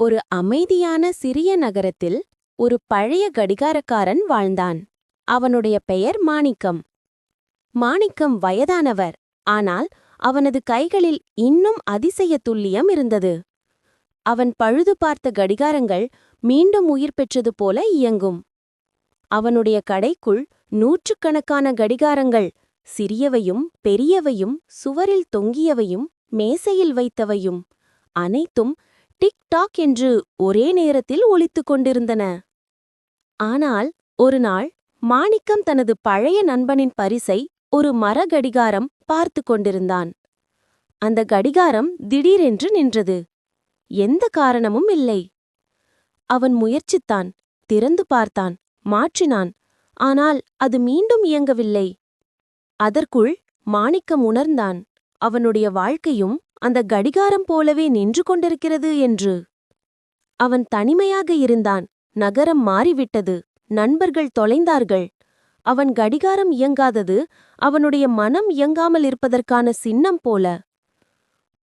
ஒரு அமைதியான சிறிய நகரத்தில் ஒரு பழைய கடிகாரக்காரன் வாழ்ந்தான். அவனுடைய பெயர் மாணிக்கம். மாணிக்கம் வயதானவர். ஆனால் அவனது கைகளில் இன்னும் அதிசய துல்லியம் இருந்தது. அவன் பழுது பார்த்த கடிகாரங்கள் மீண்டும் உயிர் பெற்றது போல இயங்கும். அவனுடைய கடைக்குள் நூற்றுக்கணக்கான கடிகாரங்கள் சிறியவையும் பெரியவையும் சுவரில் தொங்கியவையும் மேசையில் வைத்தவையும் அனைத்தும் டிக் டாக் என்று ஒரே நேரத்தில் ஒலித்துக் கொண்டிருந்தன. ஆனால் ஒரு நாள் மாணிக்கம் தனது பழைய நண்பனின் பரிசை ஒரு மர கடிகாரம் பார்த்து கொண்டிருந்தான். அந்த கடிகாரம் திடீரென்று நின்றது. எந்த காரணமும் இல்லை. அவன் முயற்சித்தான் திறந்து பார்த்தான் மாற்றினான் ஆனால் அது மீண்டும் இயங்கவில்லை. அதற்குள் மாணிக்கம் உணர்ந்தான் அவனுடைய வாழ்க்கையும் அந்த கடிகாரம் போலவே நின்று கொண்டிருக்கிறது என்று. அவன் தனிமையாக இருந்தான். நகரம் மாறிவிட்டது. நண்பர்கள் தொலைந்தார்கள். அவன் கடிகாரம் இயங்காதது அவனுடைய மனம் இயங்காமல் இருப்பதற்கான சின்னம் போல.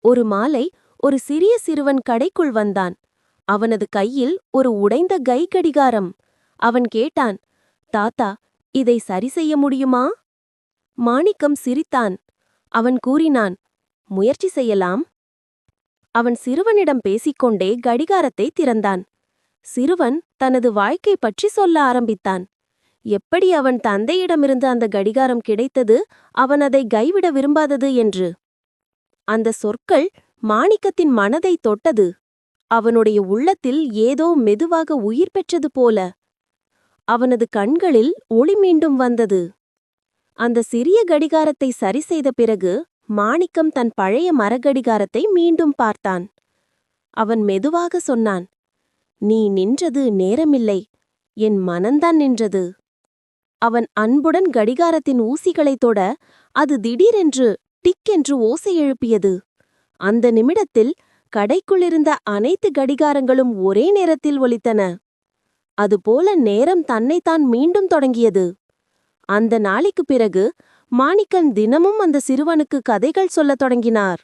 ஒரு மாலை ஒரு சிறிய சிறுவன் கடைக்குள் வந்தான். அவனது கையில் ஒரு உடைந்த கை கடிகாரம். அவன் கேட்டான் தாத்தா இதை சரி செய்ய முடியுமா? மாணிக்கம் சிரித்தான். அவன் கூறினான் முயற்சி செய்யலாம். அவன் சிறுவனிடம் பேசிக்கொண்டே கடிகாரத்தை திறந்தான். சிறுவன் தனது வாழ்க்கை பற்றி சொல்ல ஆரம்பித்தான். எப்படி அவன் தந்தையிடமிருந்து அந்த கடிகாரம் கிடைத்தது அவன் அதை கைவிட விரும்பாதது என்று. அந்த சொற்கள் மாணிக்கத்தின் மனதை தொட்டது. அவனுடைய உள்ளத்தில் ஏதோ மெதுவாக உயிர் பெற்றது போல. அவனது கண்களில் ஒளி மீண்டும் வந்தது. அந்த சிறிய கடிகாரத்தை சரி செய்த பிறகு மாணிக்கம் தன் பழைய மரகடிகாரத்தை மீண்டும் பார்த்தான். அவன் மெதுவாக சொன்னான் நீ நின்றது நேரமில்லை என் மனந்தான் நின்றது அவன் அன்புடன் கடிகாரத்தின் ஊசிகளைத் தொட அது திடீரென்று டிக் என்று ஓசை எழுப்பியது. அந்த நிமிடத்தில் கடைக்குள்ளிருந்த அனைத்து கடிகாரங்களும் ஒரே நேரத்தில் ஒலித்தன. அதுபோல நேரம் தன்னைத்தான் மீண்டும் தொடங்கியது. அந்த நாளைக்குப் பிறகு மாணிக்கன் தினமும் அந்த சிறுவனுக்கு கதைகள் சொல்லத் தொடங்கினார்.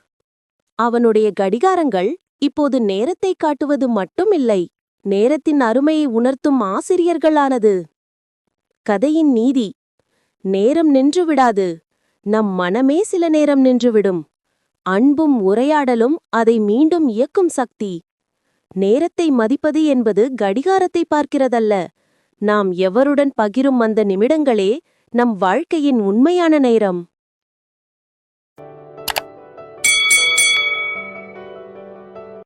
அவனுடைய கடிகாரங்கள் இப்போது நேரத்தை காட்டுவது மட்டுமில்லை நேரத்தின் அருமையை உணர்த்தும் ஆசிரியர்களானது. கதையின் நீதி நேரம் நின்று விடாது நம் மனமே சில நேரம் நின்றுவிடும் அன்பும் உரையாடலும் அதை மீண்டும் இயக்கும் சக்தி. நேரத்தை மதிப்பது என்பது கடிகாரத்தை பார்க்கிறதல்ல நாம் எவருடன் பகிரும் அந்த நிமிடங்களே நம் வாழ்க்கையின் உண்மையான நேரம்.